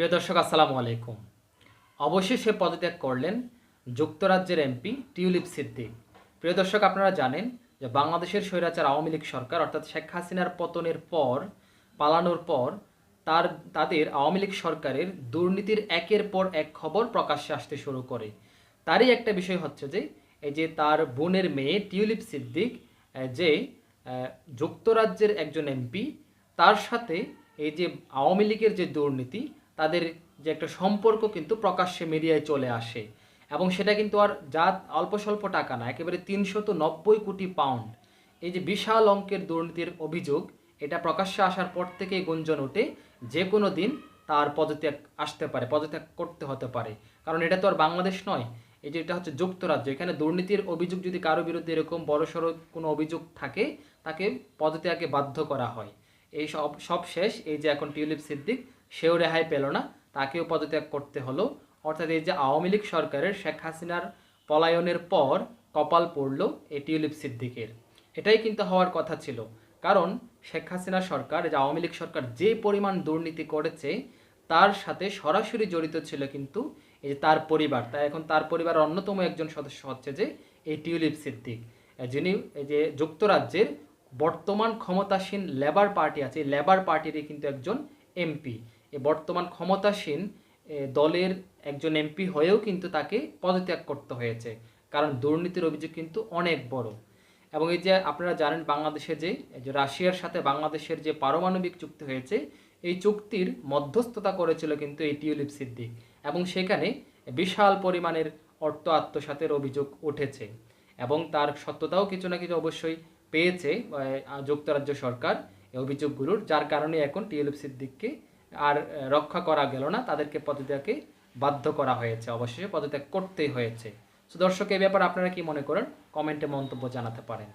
প্রিয় দর্শক, আসসালামু আলাইকুম। অবশেষে পদত্যাগ করলেন যুক্তরাজ্যের এমপি টিউলিপ সিদ্দিক। প্রিয় দর্শক, আপনারা জানেন যে বাংলাদেশের স্বৈরাচার আওয়ামী লীগ সরকার, অর্থাৎ শেখ হাসিনার পতনের পর, পালানোর পর, তার, তাদের আওয়ামী লীগ সরকারের দুর্নীতির একের পর এক খবর প্রকাশ্যে আসতে শুরু করে। তারই একটা বিষয় হচ্ছে যে, এই যে তার বোনের মেয়ে টিউলিপ সিদ্দিক যে যুক্তরাজ্যের একজন এমপি, তার সাথে এই যে আওয়ামী লীগের যে দুর্নীতি তাদের যে একটা সম্পর্ক কিন্তু প্রকাশ্যে মিডিয়ায় চলে আসে। এবং সেটা কিন্তু আর যা অল্প স্বল্প টাকা না, একেবারে তিনশত নব্বই কোটি পাউন্ড এই যে বিশাল অঙ্কের দুর্নীতির অভিযোগ, এটা প্রকাশ্যে আসার পর থেকেই গুঞ্জন ওঠে, যে কোনো দিন তার পদত্যাগ আসতে পারে, পদত্যাগ করতে হতে পারে। কারণ এটা তো আর বাংলাদেশ নয়, এই যে এটা হচ্ছে যুক্তরাজ্য। এখানে দুর্নীতির অভিযোগ যদি কারও বিরুদ্ধে এরকম বড়সড় কোনো অভিযোগ থাকে, তাকে পদত্যাগে বাধ্য করা হয়। এই সব সব শেষ, এই যে এখন টিউলিপ সিদ্দিক সেও রেহাই পেল না, তাকেও পদত্যাগ করতে হলো। অর্থাৎ এই যে আওয়ামী লীগ সরকারের শেখ হাসিনার পলায়নের পর কপাল পড়ল এই টিউলিপ সিদ্দিকের। এটাই কিন্তু হওয়ার কথা ছিল। কারণ শেখ হাসিনা সরকার যে আওয়ামী লীগ সরকার যে পরিমাণ দুর্নীতি করেছে, তার সাথে সরাসরি জড়িত ছিল কিন্তু এই যে তার পরিবার। তাই এখন তার পরিবারের অন্যতম একজন সদস্য হচ্ছে যে এই টিউলিপ সিদ্দিক। যিনি এই যে যুক্তরাজ্যের বর্তমান ক্ষমতাসীন লেবার পার্টি আছে, এই লেবার পার্টিরই কিন্তু একজন এমপি। বর্তমান ক্ষমতাসীন দলের একজন এমপি হয়েও কিন্তু তাকে পদত্যাগ করতে হয়েছে। কারণ দুর্নীতির অভিযোগ কিন্তু অনেক বড়। এবং এই যে আপনারা জানেন বাংলাদেশে যে রাশিয়ার সাথে বাংলাদেশের যে পারমাণবিক চুক্তি হয়েছে, এই চুক্তির মধ্যস্থতা করেছিল কিন্তু এই টিউলিপ সিদ্দিক। এবং সেখানে বিশাল পরিমাণের অর্থ আত্মসাতের অভিযোগ উঠেছে। এবং তার সত্যতাও কিছু না কিছু অবশ্যই পেয়েছে যুক্তরাজ্য সরকার এই অভিযোগগুলোর, যার কারণে এখন টিউলিপ সিদ্দিককে আর রক্ষা করা গেল না, তাদেরকে পদত্যাগে বাধ্য করা হয়েছে, অবশেষে পদত্যাগ করতেই হয়েছে। তো দর্শক এই ব্যাপারে আপনারা কি মনে করেন? কমেন্টে মন্তব্য জানাতে পারেন।